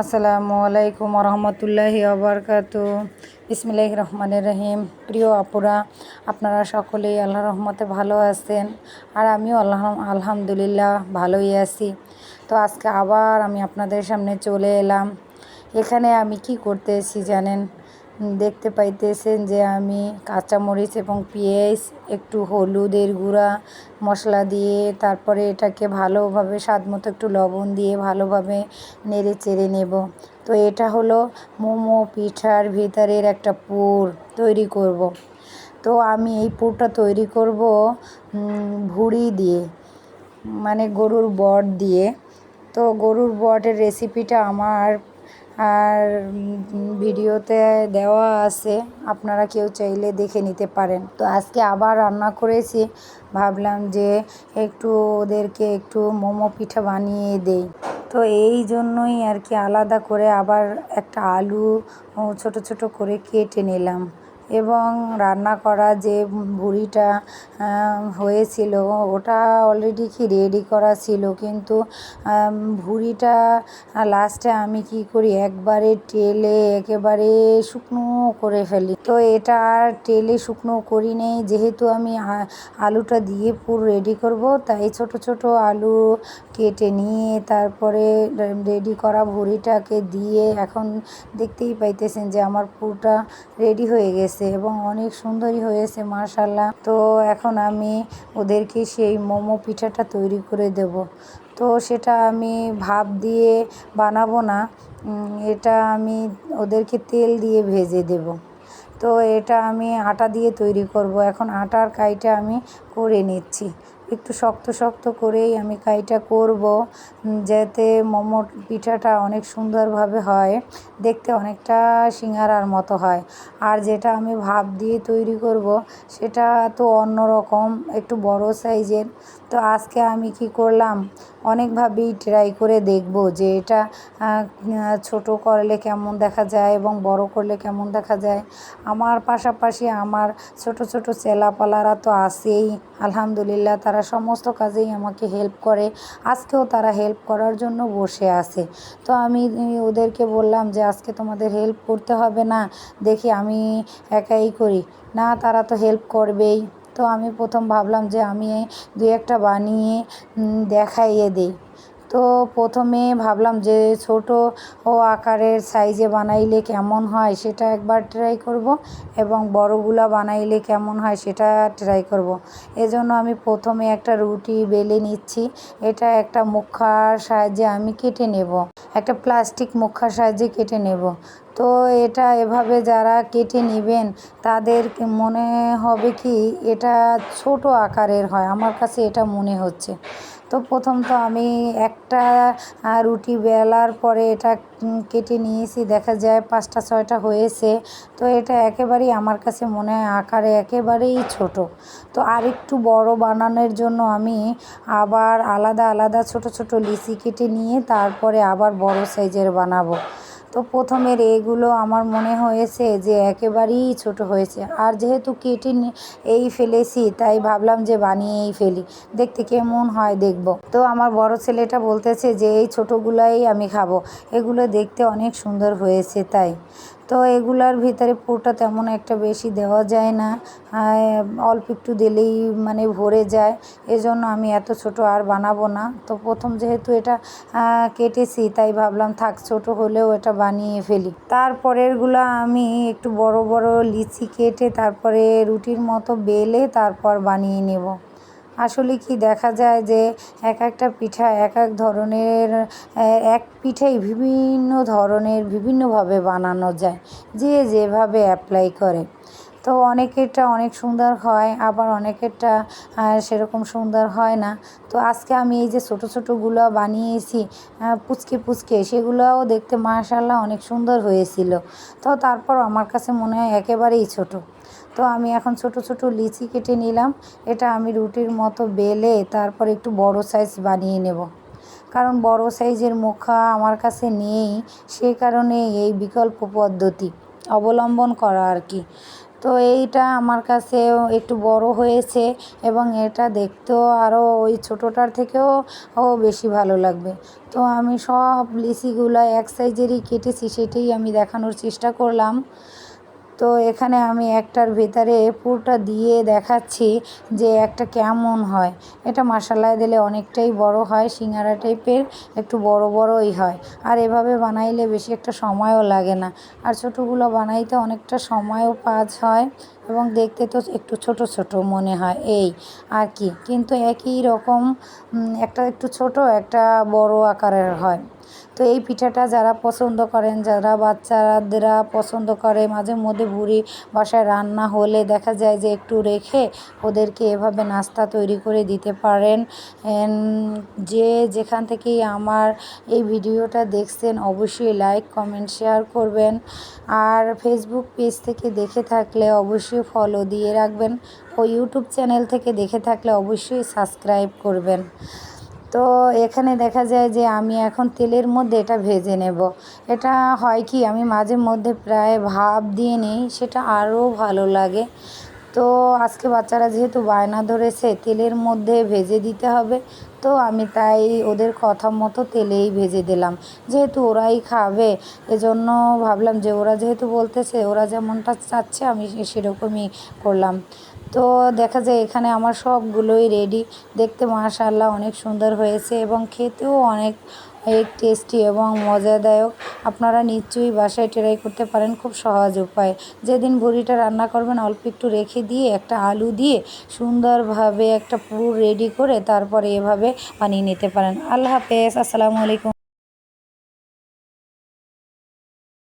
আসসালামু আলাইকুম রহমতুল্লাহি আবরকাত ইসমিল্লাহ রহমানের রহিম। প্রিয় আপুরা, আপনারা সকলেই আল্লাহ রহমতে ভালো আছেন আর আমিও আল্লাহ, আলহামদুলিল্লাহ ভালোই আছি। তো আজকে আবার আমি আপনাদের সামনে চলে এলাম। এখানে আমি কি করতেছি জানেন? দেখতে পাইতেছেন যে আমি কাঁচামরিচ এবং পেঁয়াজ, একটু হলুদের গুঁড়া মশলা দিয়ে তারপরে এটাকে ভালোভাবে স্বাদ মতো একটু লবণ দিয়ে ভালোভাবে নেড়ে চেড়ে নেব তো এটা হলো মোমো পিঠার ভিতরের একটা পুর তৈরি করব। তো আমি এই পুরটা তৈরি করব ভুড়ি দিয়ে মানে গরুর বট দিয়ে তো গরুর বটের রেসিপিটা আমার আর ভিডিওতে দেওয়া আছে, আপনারা কেউ চাইলে দেখে নিতে পারেন। তো আজকে আবার রান্না করেছি, ভাবলাম যে একটু ওদেরকে একটু মোমো পিঠা বানিয়ে দেই। তো এই জন্যই আর কি আলাদা করে আবার একটা আলু ছোট ছোট করে কেটে নিলাম। এবং রান্না করা যে ভুড়িটা হয়েছিল, ওটা অলরেডি কি রেডি করা ছিল, কিন্তু ভুড়িটা লাস্টে আমি কি করি, একবারে টেলে একেবারে শুকনো করে ফেলি। তো এটা আর টেলে শুকনো করি নেই, যেহেতু আমি আলুটা দিয়ে পুরো রেডি করব, তাই ছোট ছোট আলু কেটে নিয়ে তারপরে রেডি করা ভুড়িটাকে দিয়ে এখন দেখতেই পাইতেছেন যে আমার পুরোটা রেডি হয়ে গেছে। হয়েছে এবং অনেক সুন্দরই হয়েছে মার্শাল্লাহ তো এখন আমি ওদেরকে সেই মোমো পিঠাটা তৈরি করে দেব। তো সেটা আমি ভাপ দিয়ে বানাবো না এটা আমি ওদেরকে তেল দিয়ে ভেজে দেব। তো এটা আমি আটা দিয়ে তৈরি করব। এখন আটার কাইটা আমি করে নিচ্ছি। একটু শক্ত শক্ত করেই আমি কাইটা করব যাতে মোমো পিঠাটা অনেক সুন্দরভাবে হয়, দেখতে অনেকটা সিঙ্গারার মতো হয়। আর যেটা আমি ভাব দিয়ে তৈরি করব, সেটা তো অন্যরকম, একটু বড় সাইজের তো আজকে আমি কি করলাম? অনেকভাবেই ট্রাই করে দেখব যে এটা ছোট করলে কেমন দেখা যায় এবং বড় করলে কেমন দেখা যায়। আমার পাশাপাশি আমার ছোট ছোট চেলাপালারা তো আছেই। আলহামদুলিল্লাহ, তারা সমস্ত কাজেই আমাকে হেল্প করে। আজকেও তারা হেল্প করার জন্য বসে আছে। তো আমি, ওদেরকে বললাম যে আজকে তোমাদের হেল্প করতে হবে না, দেখি আমি একাই করি। না, তারা তো হেল্প করবেই। তো আমি প্রথম ভাবলাম যে আমি দু একটা বানিয়ে দেখাইয়ে দিই। তো প্রথমে ভাবলাম যে ছোট ও আকারের সাইজে বানাইলে কেমন হয় সেটা একবার ট্রাই করব এবং বড়গুলা বানাইলে কেমন হয় সেটা ট্রাই করব। এজন্য আমি প্রথমে একটা রুটি বেলে নিচ্ছি। এটা একটা মুখার সাহায্যে আমি কেটে নেব। একটা প্লাস্টিক মুখার সাহায্যে কেটে নেব। তো এটা এভাবে যারা কেটে নেবেন, তাদের মনে হবে কি এটা ছোট আকারের হয়? আমার কাছে এটা মনে হচ্ছে। তো প্রথম তো আমি একটা রুটি বেলার পরে এটা কেটে নিয়েছি। দেখা যায় পাঁচটা, ছয়টা হয়েছে। তো এটা একেবারেই আমার কাছে মনে হয় আকারে একেবারেই ছোট। তো আরেকটু বড় বানানোর জন্য আমি আবার আলাদা আলাদা ছোট ছোট লিচি কেটে নিয়ে তারপরে আবার বড় সাইজের বানাবো। তো প্রথমের এগুলো আমার মনে হয়েছে যে একেবারেই ছোট হয়েছে। আর যেহেতু কেটে এই ফেলেছি, তাই ভাবলাম যে বানিয়েই ফেলি। দেখতে কেমন হয় দেখব। তো আমার বড় ছেলেটা বলতেছে যে, এই ছোটোগুলাই আমি খাব। এগুলো দেখতে অনেক সুন্দর হয়েছে তাই। তো এগুলার ভিতরে পুরটা তেমন একটা বেশি দেওয়া যায় না। অল্প একটু দিলেই মানে ভরে যায়। এজন্য আমি এত ছোট আর বানাবো না। তো প্রথম যেহেতু এটা কেটেছি, তাই ভাবলাম থাক ছোট হলেও এটা বানিয়ে ফেলি। তারপরেরগুলো আমি একটু বড় বড় লিচি কেটে তারপরে রুটির মতো বেলে তারপর বানিয়ে নেব। আসলে কি দেখা যায় যে এক একটা পিঠা এক এক ধরনের এক পিঠাই বিভিন্ন ধরনের বিভিন্নভাবে বানানো যায়, যে যেভাবে অ্যাপ্লাই করে। তো অনেকেরটা অনেক সুন্দর হয়, আবার অনেকেরটা সেরকম সুন্দর হয় না। তো আজকে আমি এই যে ছোটো ছোটোগুলো বানিয়েছি পুচকে পুচকে, সেগুলোও দেখতে মাশাল্লাহ অনেক সুন্দর হয়েছিল। তো তারপর আমার কাছে মনে হয় একেবারেই ছোটো। তো আমি এখন ছোট ছোট লিচি কেটে নিলাম। এটা আমি রুটির মতো বেলে তারপর একটু বড় সাইজ বানিয়ে নেব। কারণ বড় সাইজের মুখা আমার কাছে নেই সেই কারণে এই বিকল্প পদ্ধতি অবলম্বন করা আর কি। তো এইটা আমার কাছে একটু বড় হয়েছে এবং এটা দেখতেও আরও ওই ছোটোটার থেকেও ও বেশি ভালো লাগবে। তো আমি সব লিচিগুলো এক সাইজেরই কেটেছি, সেটাই আমি দেখানোর চেষ্টা করলাম। তো এখানে আমি একটার ভেতরে পুরোটা দিয়ে দেখাচ্ছি যে একটা কেমন হয়। এটা মশালায় দিলে অনেকটাই বড় হয়, সিঙ্গারা টাইপের একটু বড় বড়ই হয়। আর এভাবে বানাইলে বেশি একটা সময়ও লাগে না। আর ছোটোগুলো বানাইতে অনেকটা সময়ও কাজ হয় এবং দেখতে তো একটু ছোট ছোট মনে হয় এই আর কি। কিন্তু একই রকম একটা একটু ছোট, একটা বড় আকারের হয়। তো এই পিঠাটা যারা পছন্দ করেন, যারা বাচ্চারা পছন্দ করে, মাঝে মধ্যে ভুড়ি বাসায় রান্না হলে দেখা যায় যে একটু রেখে ওদেরকে এভাবে নাস্তা তৈরি করে দিতে পারেন। যে যেখান থেকেই আমার এই ভিডিওটা দেখছেন, অবশ্যই লাইক কমেন্ট শেয়ার করবেন। আর ফেসবুক পেজ থেকে দেখে থাকলে অবশ্যই ফলো দিয়ে রাখবেন। ও ইউটিউব চ্যানেল থেকে দেখে থাকলে অবশ্যই সাবস্ক্রাইব করবেন। তো এখানে দেখা যায় যে আমি এখন তেলের মধ্যে এটা ভেজে নেব। এটা হয় কি আমি মাঝে মধ্যে প্রায় ভাব দিয়ে নিই, সেটা আরও ভালো লাগে। তো আজকে বাচ্চারা যেহেতু বায়না ধরেছে, তেলের মধ্যে ভেজে দিতে হবে। তো আমি তাই ওদের কথা মতো তেলেই ভেজে দিলাম। যেহেতু ওরাই খাবে, এজন্য ভাবলাম যে ওরা যেহেতু বলতেছে, ওরা যেমনটা চাচ্ছে আমি সেরকমই করলাম। তো দেখা যায় এখানে আমার সবগুলোই রেডি দেখতে মাশাআল্লাহ অনেক সুন্দর হয়েছে এবং খেতেও অনেক টেস্টি এবং মজাদায়ক। আপনারা নিশ্চয়ই বাসায় ট্রাই করতে পারেন, খুব সহজ উপায়। যেদিন ভুড়িটা রান্না করবেন, অল্প একটু রেখে দিয়ে একটা আলু দিয়ে সুন্দরভাবে একটা পুর রেডি করে তারপরে এভাবে বানিয়ে নিতে পারেন। আল্লাহ হাফেজ, আসসালামু আলাইকুম।